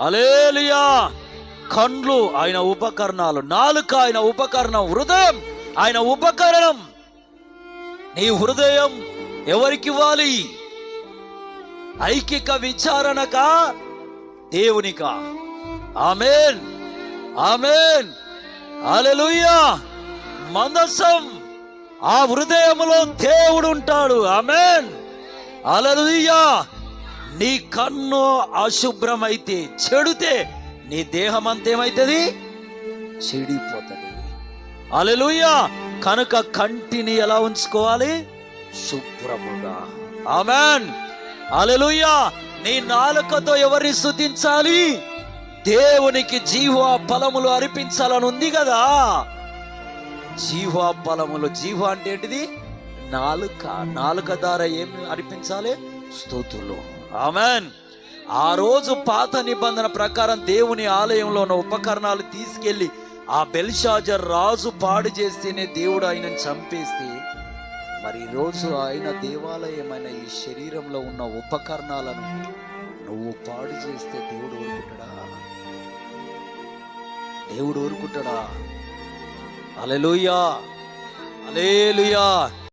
అలేలియా! కండ్లు ఆయన ఉపకరణాలు నాలుక ఆయన ఉపకరణం హృదయం ఆయన ఉపకరణం. నీ హృదయం ఎవరికి ఇవ్వాలి ఐకిక విచారణక దేవునిక. ఆమెన్! ఆమెన్! అలెలుయ్యా! మందసం! ఆ హృదయంలో దేవుడు ఉంటాడు ఆమెన్! హల్లెలూయా నీ కన్ను అశుభ్రమైతే చెడితే నీ దేహం అంతేమైతుంది? చెడిపోతుంది. అలెలుయ్యా కనుక కంటిని ఎలా ఉంచుకోవాలి? శుభ్రముగా. ఆమెన్! అలెలుయ్యా నీ నాలుకతో ఎవరిని స్థుతించాలి దేవునికి జీవ ఫలములు అర్పించాలని ఉంది కదా జీవ ఫలములు జీవ అంటే ఏంటిది? నాలుక. నాలుక ద్వారా ఏమి అర్పించాలి? స్థుతులు ఆమెన్. ఆ రోజు పాత నిబంధన ప్రకారం దేవుని ఆలయంలో ఉన్న ఉపకరణాలు తీసుకెళ్ళి ఆ బెల్షాజర్ రాజు పాడు చేస్తేనే దేవుడు ఆయనను చంపేస్తే మరి ఈరోజు రోజు ఆయన దేవాలయమైన ఈ శరీరంలో ఉన్న ఉపకరణాలను నువ్వు పాడు చేస్తే దేవుడు ఊరుకుంటాడా? దేవుడు ఊరుకుంటాడా? Hallelujah alleluia